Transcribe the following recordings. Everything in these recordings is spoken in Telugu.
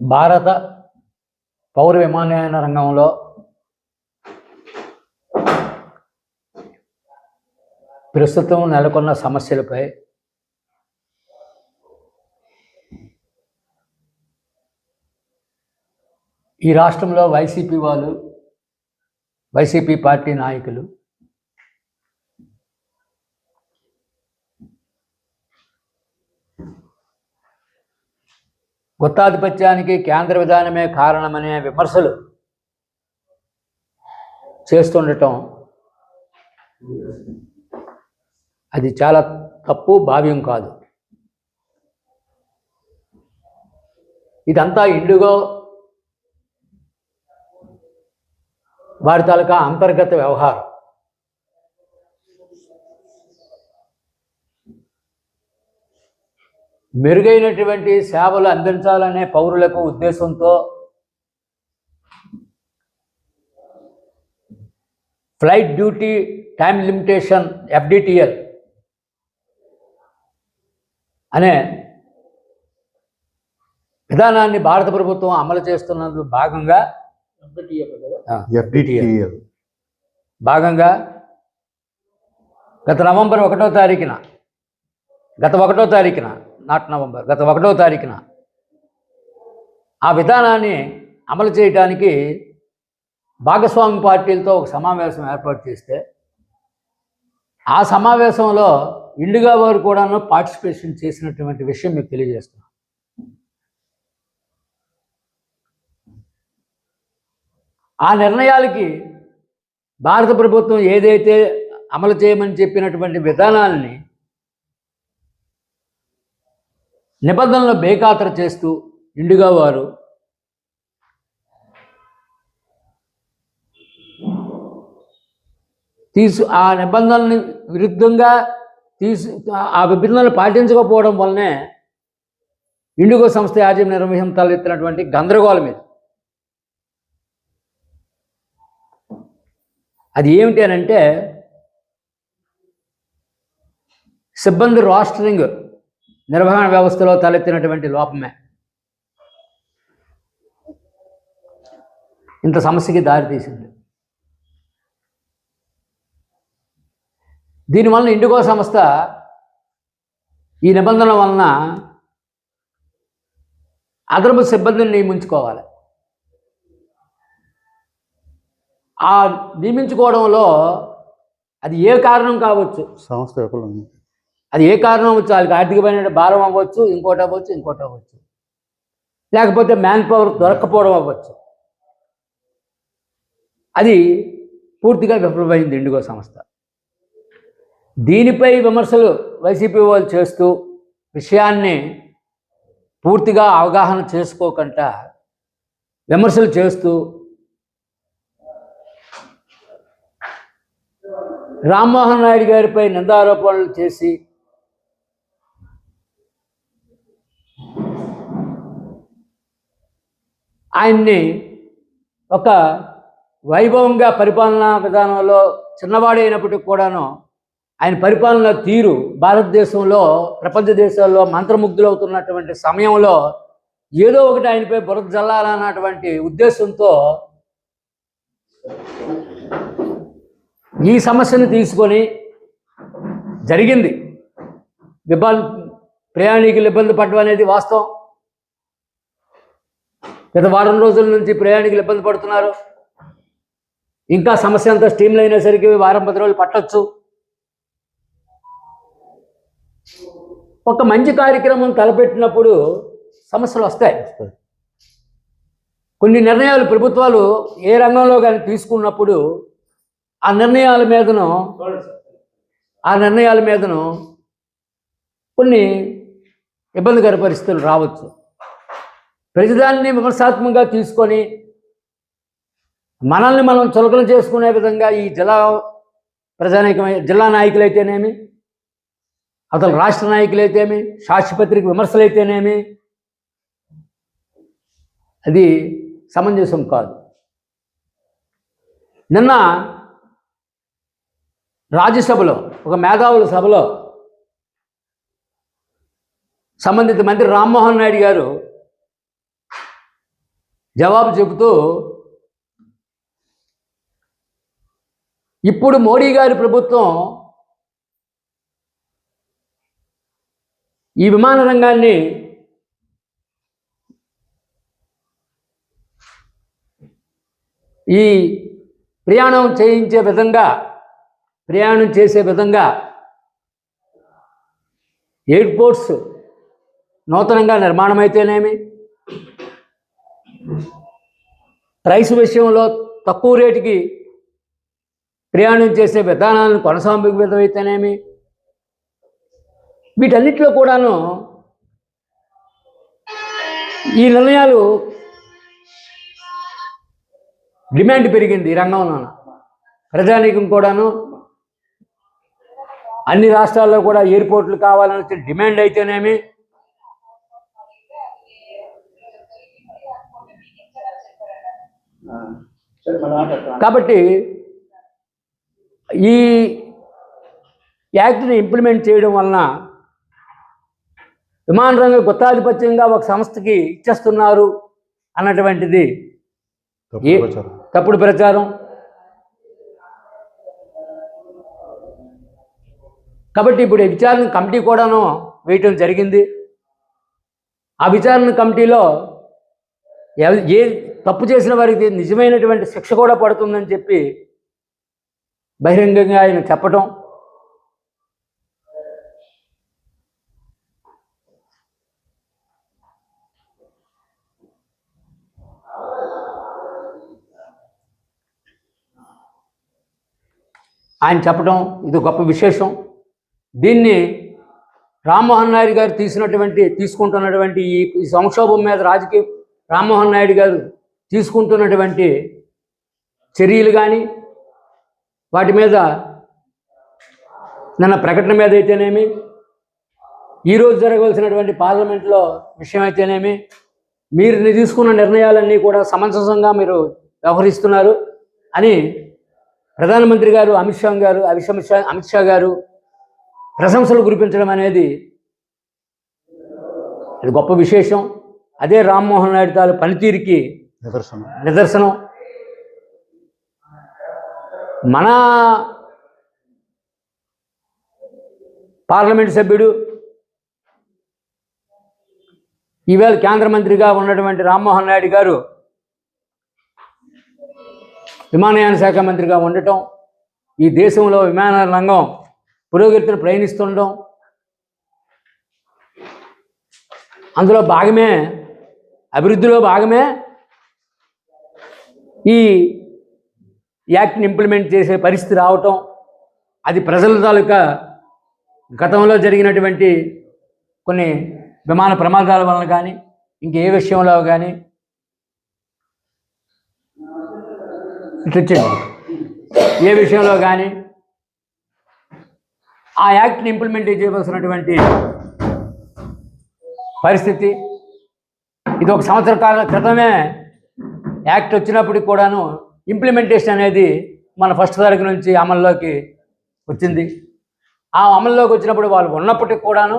భారత పౌర విమానయాన రంగంలో ప్రస్తుతం నెలకొన్న సమస్యలపై ఈ రాష్ట్రంలో వైసీపీ వాళ్ళు వైసీపీ పార్టీ నాయకులు గుత్తాధిపత్యానికి కేంద్ర విధానమే కారణమనే విమర్శలు చేస్తుండటం అది చాలా తప్పు భావ్యం కాదు. ఇదంతా ఇండిగో వారి తాలూకా అంతర్గత వ్యవహారం. మెరుగైనటువంటి సేవలు అందించాలనే పౌరులకు ఉద్దేశంతో flight duty time limitation FDTL అనే విధానాన్ని భారత ప్రభుత్వం అమలు చేస్తున్నందుకు భాగంగా ఎఫ్డిటిఎల్. భాగంగా గత నవంబర్ ఒకటో తారీఖున గత ఒకటో తారీఖున నాట్ నవంబర్ గత ఒకటో తారీఖున. ఆ విధానాన్ని అమలు చేయడానికి భాగస్వామి పార్టీలతో ఒక సమావేశం ఏర్పాటు చేస్తే ఆ సమావేశంలో ఇండిగా వారు కూడాను పార్టిసిపేషన్ చేసినటువంటి విషయం మీకు తెలియజేస్తున్నాను ఆ నిర్ణయాలకి భారత ప్రభుత్వం ఏదైతే అమలు చేయమని చెప్పినటువంటి విధానాలని నిబంధనలు బేఖాతరు చేస్తూ నిండుగా వారు తీసు ఆ నిబంధనల్ని విరుద్ధంగా తీసు ఆ నిబంధనలు పాటించకపోవడం వల్లనే ఇండిగో సంస్థ యాజమాన్య నిర్వహం తలెత్తినటువంటి గందరగోళం ఇది. అది ఏమిటి అని అంటే సిబ్బంది రాస్టరింగ్ నిర్వహణ వ్యవస్థలో తలెత్తినటువంటి లోపమే. ఇంత సమస్యకి దారితీసింది దీనివలన ఇండిగో సంస్థ ఈ నిబంధనల వలన అదనపు సిబ్బందిని నియమించుకోవాలి. ఆ నియమించుకోవడంలో అది ఏ కారణం కావచ్చు? సంస్థ అది ఏ కారణం వచ్చు వాళ్ళకి ఆర్థికమైన భారం అవ్వచ్చు ఇంకోటి అవ్వచ్చు ఇంకోటి అవ్వచ్చు. లేకపోతే మ్యాన్ పవర్ దొరక్కపోవడం అవ్వచ్చు. అది పూర్తిగా విఫలమైంది ఇండిగో సంస్థ. దీనిపై విమర్శలు వైసీపీ వాళ్ళు చేస్తూ విషయాన్ని పూర్తిగా అవగాహన చేసుకోకుండా విమర్శలు చేస్తూ రామ్మోహన్ నాయుడు గారిపై నిందారోపణలు చేసి ఆయన్ని ఒక వైభవంగా పరిపాలనా విధానంలో చిన్నవాడైనప్పటికి కూడాను ఆయన పరిపాలన తీరు భారతదేశంలో ప్రపంచ దేశాల్లో మంత్రముగ్ధులవుతున్నటువంటి సమయంలో ఏదో ఒకటి ఆయనపై బురద జల్లాలన్నటువంటి ఉద్దేశంతో ఈ సమస్యను తీసుకొని జరిగింది. ఇబ్బంది ప్రయాణికులు ఇబ్బంది పడడం అనేది వాస్తవం. గత వారం రోజుల నుంచి ప్రయాణికులు ఇబ్బంది పడుతున్నారు. ఇంకా సమస్య అంతా స్టీమ్లు అయినసరికి వారం పది రోజులు పట్టచ్చు. ఒక మంచి కార్యక్రమం తలపెట్టినప్పుడు సమస్యలు వస్తాయి. కొన్ని నిర్ణయాలు ప్రభుత్వాలు ఏ రంగంలో కానీ తీసుకున్నప్పుడు ఆ నిర్ణయాల మీదను ఆ నిర్ణయాల మీదను కొన్ని ఇబ్బందికర పరిస్థితులు రావచ్చు. ప్రతిదాన్ని విమర్శాత్మకంగా తీసుకొని మనల్ని మనం చులకన చేసుకునే విధంగా ఈ జిల్లా ప్రజానాయకమై జిల్లా నాయకులైతేనేమి అతను రాష్ట్ర నాయకులైతేమి సాక్షిపత్రిక విమర్శలైతేనేమి అది సమంజసం కాదు. నిన్న రాజ్యసభలో ఒక మేధావుల సభలో సంబంధిత మంత్రి రామ్మోహన్ నాయుడు గారు జవాబు చెబుతూ ఇప్పుడు మోడీ గారి ప్రభుత్వం ఈ విమాన రంగాన్ని ఈ ప్రయాణం చేయించే విధంగా ప్రయాణం చేసే విధంగా ఎయిర్పోర్ట్స్ నూతనంగా నిర్మాణం అయితేనేమి ప్రైస్ విషయంలో తక్కువ రేటుకి ప్రయాణం చేసే విధానాలను కొనసాగించడం అయితేనేమి వీటన్నిటిలో కూడాను ఈ నిర్ణయాలు డిమాండ్ పెరిగింది ఈ రంగంలోన. ప్రజానీకం కూడాను అన్ని రాష్ట్రాల్లో కూడా ఎయిర్పోర్ట్లు కావాలని డిమాండ్ అయితేనేమి సరే మన ఆట కాబట్టి ఈ యాక్ట్ని ఇంప్లిమెంట్ చేయడం వలన విమాన రంగ గుత్తాధిపత్యంగా ఒక సంస్థకి ఇచ్చేస్తున్నారు అన్నటువంటిది తప్పుడు ప్రచారం. కాబట్టి ఇప్పుడు ఈ విచారణ కమిటీ కూడాను వేయటం జరిగింది. ఆ విచారణ కమిటీలో ఏ తప్పు చేసిన వారికి నిజమైనటువంటి శిక్ష కూడా పడుతుందని చెప్పి బహిరంగంగా ఆయన చెప్పటం. ఆయన చెప్పడం ఇది గొప్ప విశేషం. దీన్ని రామ్మోహన్ నాయుడు గారు తీసినటువంటి తీసుకుంటున్నటువంటి ఈ ఈ సంక్షోభం మీద రాజకీయ రామ్మోహన్ నాయుడు గారు తీసుకుంటున్నటువంటి చర్యలు కానీ వాటి మీద నిన్న ప్రకటన మీద అయితేనేమి ఈరోజు జరగవలసినటువంటి పార్లమెంట్లో విషయం అయితేనేమి మీరు తీసుకున్న నిర్ణయాలన్నీ కూడా సమంజసంగా మీరు వ్యవహరిస్తున్నారు అని ప్రధానమంత్రి గారు అమిత్ షా గారు అమిత్ షా అమిత్ షా గారు ప్రశంసలు కురిపించడం అనేది అది గొప్ప విశేషం. అదే రామ్మోహన్ నాయుడు తాలూ పనితీరుకి నిదర్శనం. నిదర్శనం. మన పార్లమెంట్ సభ్యుడు ఈవేళ కేంద్ర మంత్రిగా ఉన్నటువంటి రామ్మోహన్ నాయుడు గారు విమానయాన శాఖ మంత్రిగా ఉండటం ఈ దేశంలో విమాన రంగం పురోగతిని ప్రయాణిస్తుండడం అందులో భాగమే అభివృద్ధిలో భాగమే ఈ యాక్ట్ని ఇంప్లిమెంట్ చేసే పరిస్థితి రావటం అది ప్రజల తాలూకా గతంలో జరిగినటువంటి కొన్ని విమాన ప్రమాదాల వలన కానీ ఇంకే విషయంలో కానీ ఇట్లా ఏ విషయంలో కానీ ఆ యాక్ట్ని ఇంప్లిమెంట్ చేయవలసినటువంటి పరిస్థితి ఇది ఒక సంవత్సర కాల క్రితమే యాక్ట్ వచ్చినప్పటికి కూడాను ఇంప్లిమెంటేషన్ అనేది మన ఫస్ట్ తారీఖు నుంచి అమల్లోకి వచ్చింది. ఆ అమల్లోకి వచ్చినప్పుడు వాళ్ళు ఉన్నప్పటికి కూడాను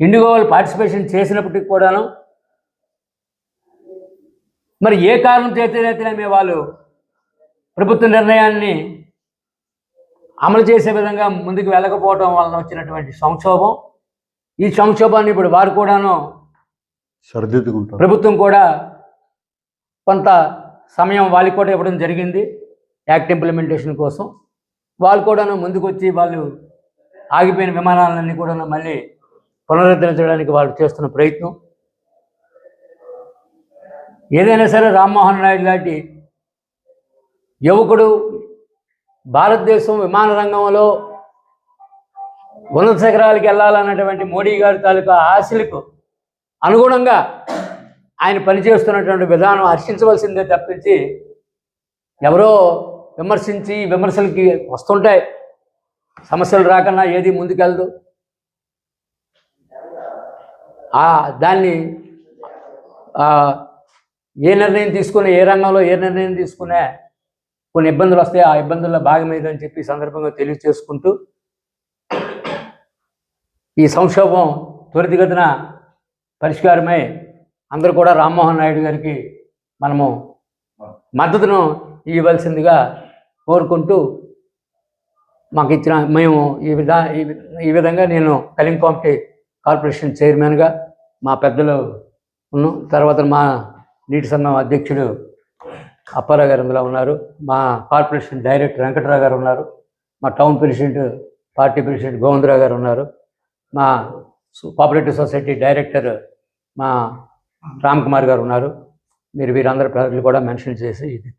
ఇండిగో వాళ్ళు పార్టిసిపేషన్ చేసినప్పటికి కూడాను మరి ఏ కారణం చేతనైతేనే వాళ్ళు ప్రభుత్వ నిర్ణయాన్ని అమలు చేసే విధంగా ముందుకు వెళ్ళకపోవడం వలన వచ్చినటువంటి సంక్షోభం. ఈ సంక్షోభాన్ని ఇప్పుడు వారు కూడాను సరిదిద్దుకుంటారు. ప్రభుత్వం కూడా కొంత సమయం వాళ్ళకి కూడా ఇవ్వడం జరిగింది యాక్ట్ ఇంప్లిమెంటేషన్ కోసం. వాళ్ళు కూడాను ముందుకొచ్చి వాళ్ళు ఆగిపోయిన విమానాలన్నీ కూడా మళ్ళీ పునరుద్ధరించడానికి వాళ్ళు చేస్తున్న ప్రయత్నం. ఏదైనా సరే రామ్మోహన్ నాయుడు లాంటి యువకుడు భారతదేశం విమాన రంగంలో ఉన్నత శిఖరాలకు వెళ్ళాలన్నటువంటి మోడీ గారి తాలూకా ఆశలకు అనుగుణంగా ఆయన పనిచేస్తున్నటువంటి విధానం హర్షించవలసిందే తప్పించి ఎవరో విమర్శించి విమర్శలకి వస్తుంటాయి. సమస్యలు రాకన్నా ఏది ముందుకెళ్ళదు ఆ దాన్ని ఏ నిర్ణయం తీసుకునే ఏ రంగంలో ఏ నిర్ణయం తీసుకునే కొన్ని ఇబ్బందులు వస్తాయి. ఆ ఇబ్బందుల్లో భాగమేదని చెప్పి సందర్భంగా తెలియచేసుకుంటూ ఈ సంక్షోభం త్వరితగతిన పరిష్కారమై అందరూ కూడా రామ్మోహన్ నాయుడు గారికి మనము మద్దతును ఇవ్వవలసిందిగా కోరుకుంటూ మాకు ఇచ్చిన మేము ఈ విధా ఈ ఈ విధంగా నేను కలింకోమటి కార్పొరేషన్ చైర్మన్గా మా పెద్దలు ఉన్న తర్వాత మా నీటి సంఘం అధ్యక్షుడు అప్పారావు గారు ఇందులో ఉన్నారు. మా కార్పొరేషన్ డైరెక్టర్ వెంకటరావు గారు ఉన్నారు. మా town president party president Govindarao గారు ఉన్నారు. మా కోఆపరేటివ్ సొసైటీ డైరెక్టర్ మా రామ్ కుమార్ గారు ఉన్నారు. మీరు వీరందరి ప్రజలు కూడా మెన్షన్ చేసి ఇది